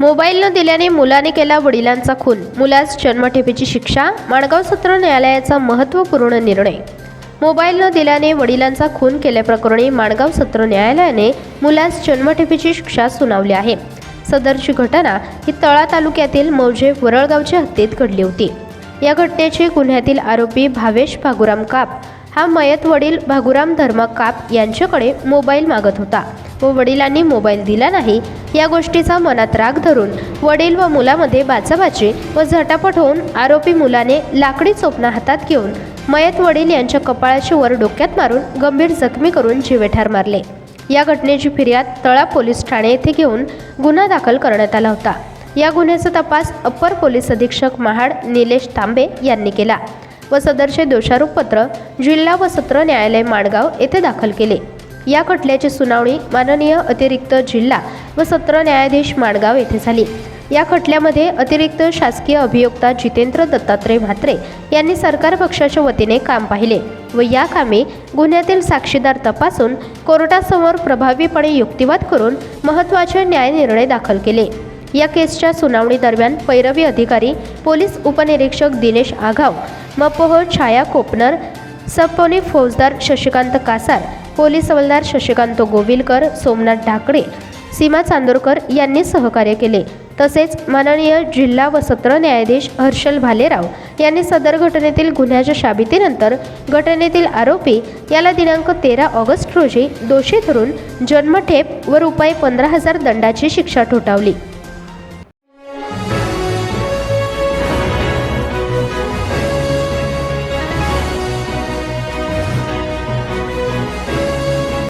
Mobile न दिल्याने मुलाने केला वडिलांचा खून. मुलास जन्मठेपेची शिक्षा माणगाव सत्र न्यायालयाचा महत्त्वपूर्ण निर्णय. मोबाईल न दिल्याने वडिलांचा खून केल्याप्रकरणी माणगाव सत्र न्यायालयाने मुलास जन्मठेपेची शिक्षा सुनावली आहे. सदरची घटना ही तळा तालुक्यातील मौजे वरळगावच्या हद्दीत घडली होती. या घटनेचे गुन्ह्यातील आरोपी भावेश भागुराम काप. हा मयत वडील भागुराम धर्म काप यांच्याकडे मोबाईल मागत होता. व वडिलांनी मोबाईल दिला नाही या गोष्टीचा मनात राग धरून वडील व मुलामध्ये बाचाबाची व झटापट होऊन आरोपी मुलाने लाकडी चोपणा हातात घेऊन मयत वडील यांच्या कपाळाची वर डोक्यात मारून गंभीर जखमी करून जीवेठार मारले. या घटनेची फिर्याद तळा पोलीस ठाणे येथे घेऊन गुन्हा दाखल करण्यात आला होता. या गुन्ह्याचा तपास अप्पर पोलीस अधीक्षक महाड निलेश तांबे यांनी केला व सदरचे दोषारोपपत्र जिल्हा व सत्र न्यायालय माणगाव येथे दाखल केले. या खटल्याची सुनावणी माननीय अतिरिक्त जिल्हा व सत्र न्यायाधीश माणगाव येथे झाली. या खटल्यामध्ये अतिरिक्त शासकीय अभियोक्ता जितेंद्र दत्तात्रय म्हात्रे यांनी सरकार पक्षाच्या वतीने काम पाहिले व या कामी गुन्ह्यातील साक्षीदार तपासून कोर्टासमोर प्रभावीपणे युक्तिवाद करून महत्त्वाचे न्याय निर्णय दाखल केले. या केसच्या सुनावणी दरम्यान पैरवी अधिकारी पोलीस उपनिरीक्षक दिनेश आघाव मपोह छाया कोपनर सबपोनी फौजदार शशिकांत कासार पोलीस हवालदार शशिकांत गोविलकर सोमनाथ ढाकळे सीमा चांदोरकर यांनी सहकार्य केले. तसेच माननीय जिल्हा व सत्र न्यायाधीश हर्षल भालेराव यांनी सदर घटनेतील गुन्ह्याच्या शाबितीनंतर घटनेतील आरोपी याला दिनांक तेरा ऑगस्ट रोजी दोषी धरून जन्मठेप व रुपये पंधरा हजार दंडाची शिक्षा ठोठावली.